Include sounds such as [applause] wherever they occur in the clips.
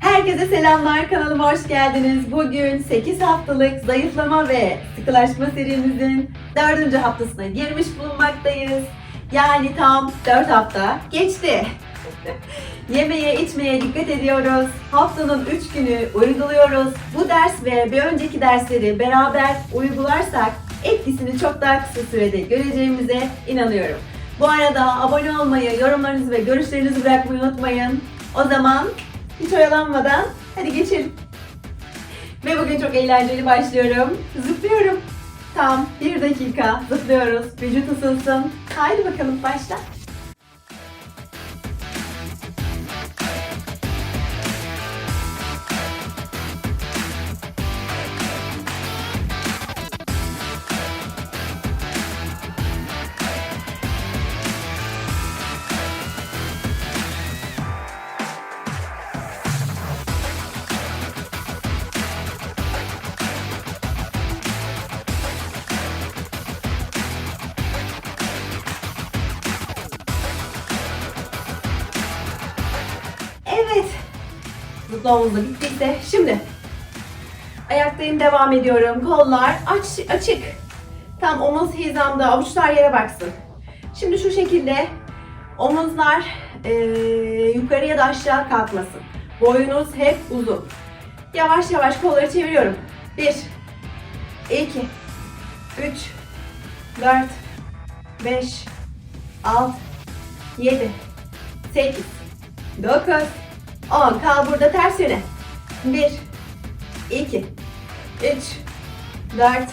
Herkese selamlar, kanalıma hoş geldiniz. Bugün 8 haftalık zayıflama ve sıkılaşma serimizin 4. haftasına girmiş bulunmaktayız. Yani tam 4 hafta geçti. [laughs] Yemeye içmeye dikkat ediyoruz. Haftanın 3 günü uyguluyoruz. Bu ders ve bir önceki dersleri beraber uygularsak etkisini çok daha kısa sürede göreceğimize inanıyorum. Bu arada abone olmayı, yorumlarınızı ve görüşlerinizi bırakmayı unutmayın. O zaman hiç oyalanmadan hadi geçelim. Ve bugün çok eğlenceli başlıyorum. Zıplıyorum. Tam bir dakika zıplıyoruz. Vücut ısınsın. Haydi bakalım başla. Da bittiyse şimdi ayaktayım devam ediyorum. Kollar aç, açık. Tam omuz hizamda avuçlar yere baksın. Şimdi şu şekilde omuzlar eee yukarı ya da aşağı kalkmasın. Boyunuz hep uzun. Yavaş yavaş kolları çeviriyorum. 1 2 3 4 5 6 7 8 9 10 kal burada ters yöne. 1 2 3 4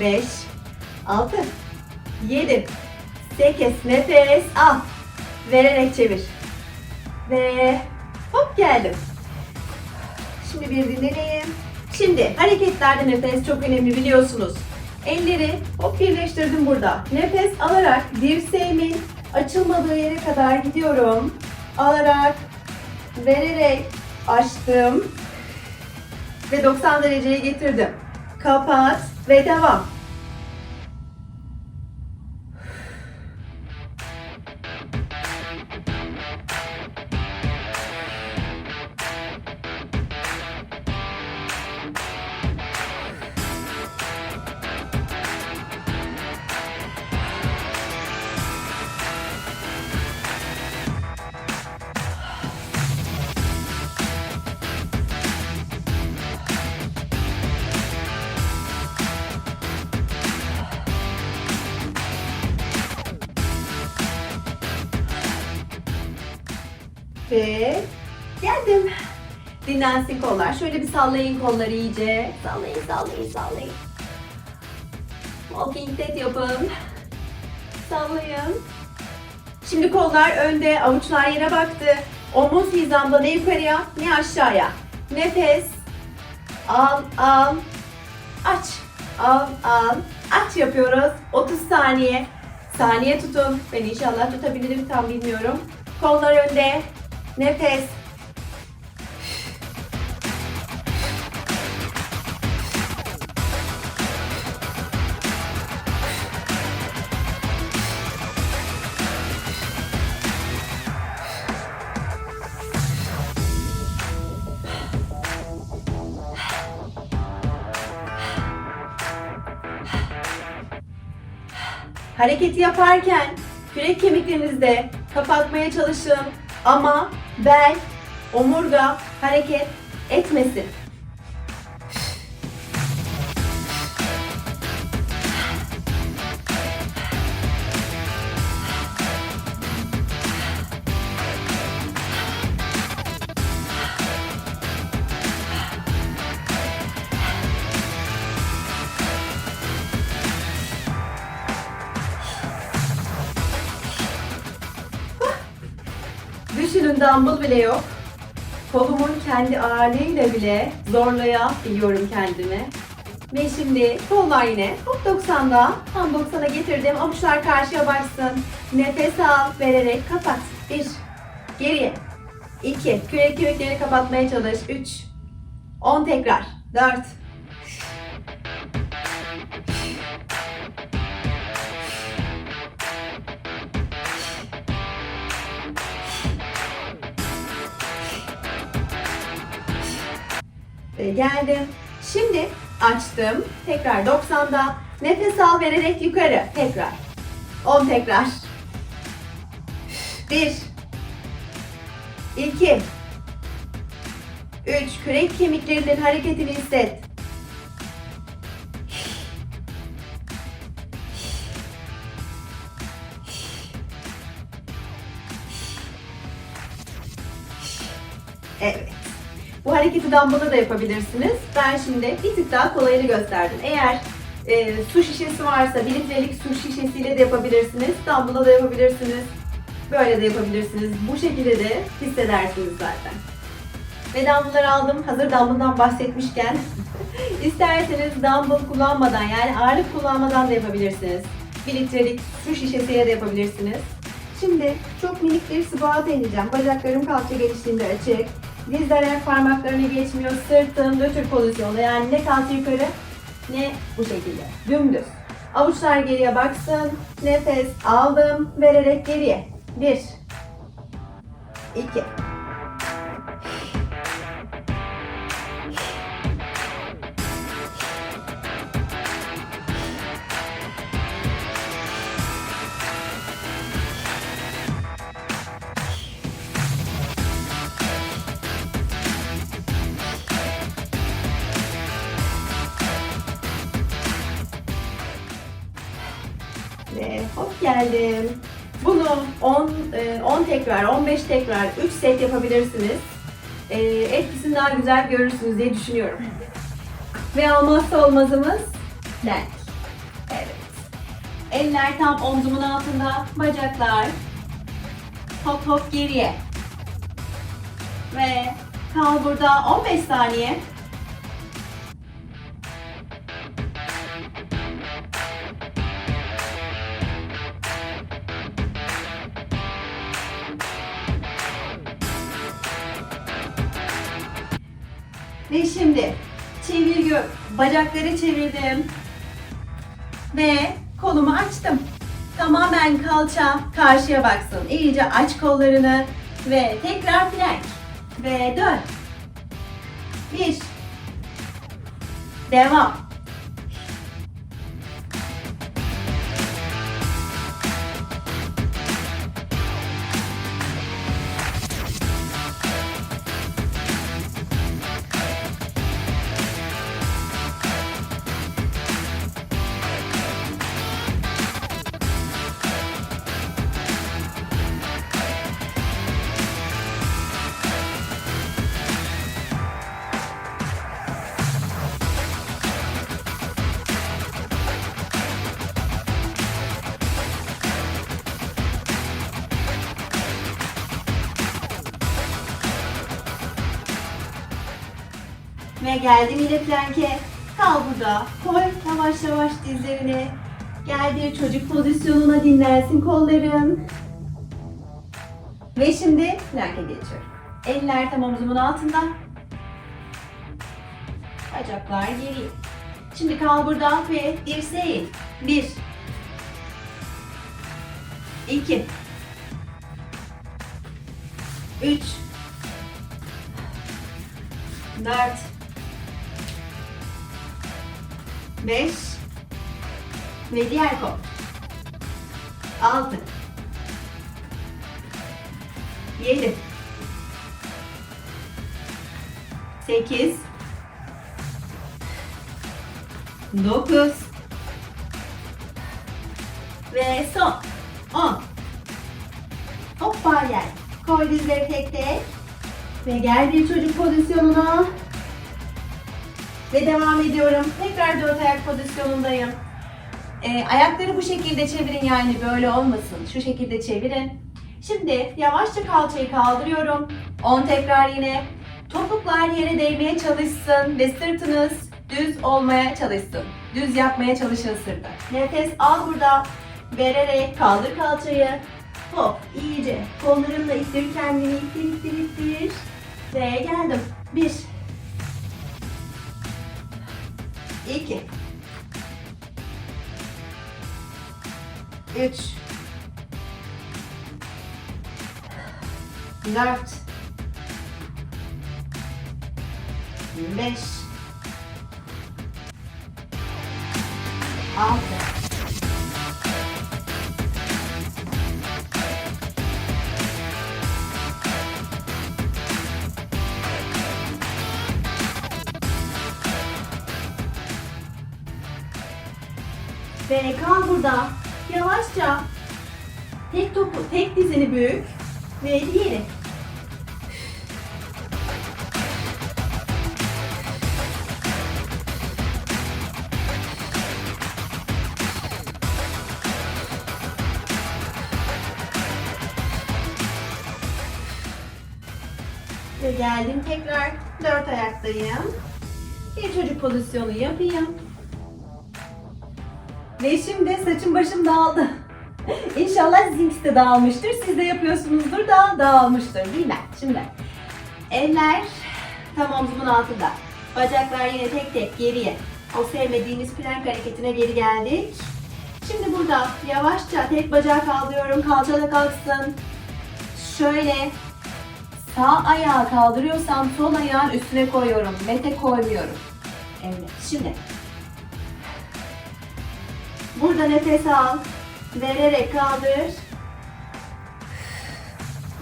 5 6 7 8 nefes al. Vererek çevir. Ve hop geldim. Şimdi bir dinleyelim şimdi hareketlerde nefes çok önemli biliyorsunuz. Elleri hop birleştirdim burada. Nefes alarak dirseğimin açılmadığı yere kadar gidiyorum. Alarak vererek açtım ve 90 dereceye getirdim. Kapat ve devam. Ve geldim. Dinlensin kollar. Şöyle bir sallayın kolları iyice. Sallayın, sallayın, sallayın. Walking dead yapın. Sallayın. Şimdi kollar önde, avuçlar yere baktı. Omuz hizamda ne yukarıya ne aşağıya. Nefes. Al, al. Aç. Al, al. Aç yapıyoruz. 30 saniye. Saniye tutun. Ben inşallah tutabilirim tam bilmiyorum. Kollar önde. Nefes. Hareketi yaparken kürek kemiklerinizde kapatmaya çalışın ama bel, omurga hareket etmesin. Düşünün dumbbell bile yok. Kolumun kendi ağırlığıyla bile zorlayabiliyorum kendimi. Ve şimdi kollar yine hop 90'da tam 90'a getirdim. Avuçlar karşıya baksın. Nefes al vererek kapat. 1 Geriye 2 Kürek kürekleri kapatmaya çalış. 3 10 tekrar. 4 Ve geldim. Şimdi açtım. Tekrar 90'da. Nefes al vererek yukarı. Tekrar. 10 tekrar. 1 2 3 Kürek kemiklerinin hareketini hisset. Hareketi dumbbell'da da yapabilirsiniz. Ben şimdi bir tık daha kolayını gösterdim. Eğer e, su şişesi varsa 1 litrelik su şişesiyle de yapabilirsiniz. Dumbbell'da da yapabilirsiniz. Böyle de yapabilirsiniz. Bu şekilde de hissedersiniz zaten. Ve dumbbell'ları aldım. Hazır dumbbell'dan bahsetmişken [laughs] isterseniz dumbbell kullanmadan yani ağırlık kullanmadan da yapabilirsiniz. 1 litrelik su şişesiyle de yapabilirsiniz. Şimdi çok minik bir squat ineceğim. Bacaklarım kalça genişliğinde açık. Dizler ayak parmaklarını geçmiyor. Sırtım nötr pozisyonda. Yani ne kalça yukarı ne bu şekilde. Dümdüz. Avuçlar geriye baksın. Nefes aldım. Vererek geriye. Bir. iki. Geldim. Bunu 10 e, 10 tekrar, 15 tekrar, 3 set yapabilirsiniz. E, Etkisini daha güzel görürsünüz diye düşünüyorum. Ve olmazsa olmazımız plank. Evet. Eller tam omzumun altında, bacaklar hop hop geriye. Ve kal burada 15 saniye. Ve şimdi çevir gö bacakları çevirdim. Ve kolumu açtım. Tamamen kalça karşıya baksın. İyice aç kollarını ve tekrar plank. Ve dön. Bir. Devam. Ve geldim yine plank'e. Kal burada. Koy yavaş yavaş dizlerini. Gel bir çocuk pozisyonuna dinlensin kolların. Ve şimdi plank'e geçiyorum. Eller tam omzumun altında. Bacaklar geri. Şimdi kal burada ve dirseği. Bir. İki. Üç. Dört. 5 ve diğer kol. 6 7 8 9 ve son 10 Hoppa gel. Koy dizleri tek tek. Ve gel bir çocuk pozisyonuna. Ve devam ediyorum. Tekrar dört ayak pozisyonundayım. Ee, ayakları bu şekilde çevirin yani böyle olmasın. Şu şekilde çevirin. Şimdi yavaşça kalçayı kaldırıyorum. 10 tekrar yine. Topuklar yere değmeye çalışsın ve sırtınız düz olmaya çalışsın. Düz yapmaya çalışın sırtı. Nefes al burada. Vererek kaldır kalçayı. Hop iyice. Kollarımla ittir kendini ittir ittir ittir. Ve geldim. Bir. 2 3 4 Beş. Altı. Ve kal burada. Yavaşça. Tek topu, tek dizini büyük. Ve diğeri. Ve geldim tekrar dört ayaktayım. Bir çocuk pozisyonu yapayım. Ve şimdi saçım başım dağıldı. İnşallah sizinkisi de dağılmıştır. Siz de yapıyorsunuzdur da dağılmıştır değil mi? Şimdi eller tam omzumun altında. Bacaklar yine tek tek geriye. O sevmediğimiz plank hareketine geri geldik. Şimdi burada yavaşça tek bacağı kaldırıyorum. Kalçada kalksın. Şöyle sağ ayağı kaldırıyorsam sol ayağın üstüne koyuyorum. Mete koymuyorum. Evet. Şimdi Burada nefes al. Vererek kaldır.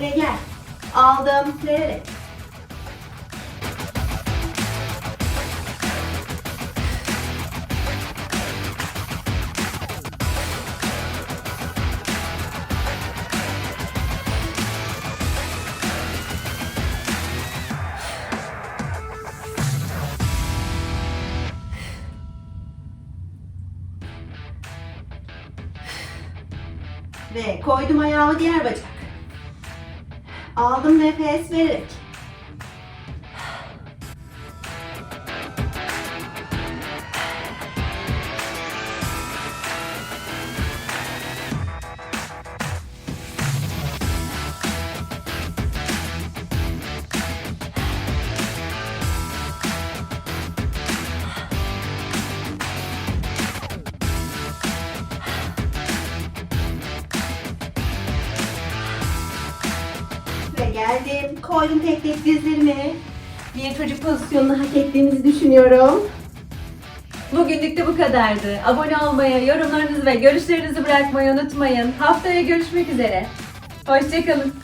Ve gel. Aldım. Vererek. Koydum ayağımı diğer bacak. Aldım nefes vererek. Koydum tek tek dizlerimi. Bir çocuk pozisyonunu hak ettiğimizi düşünüyorum. Bugünlük de bu kadardı. Abone olmayı, yorumlarınızı ve görüşlerinizi bırakmayı unutmayın. Haftaya görüşmek üzere. Hoşçakalın.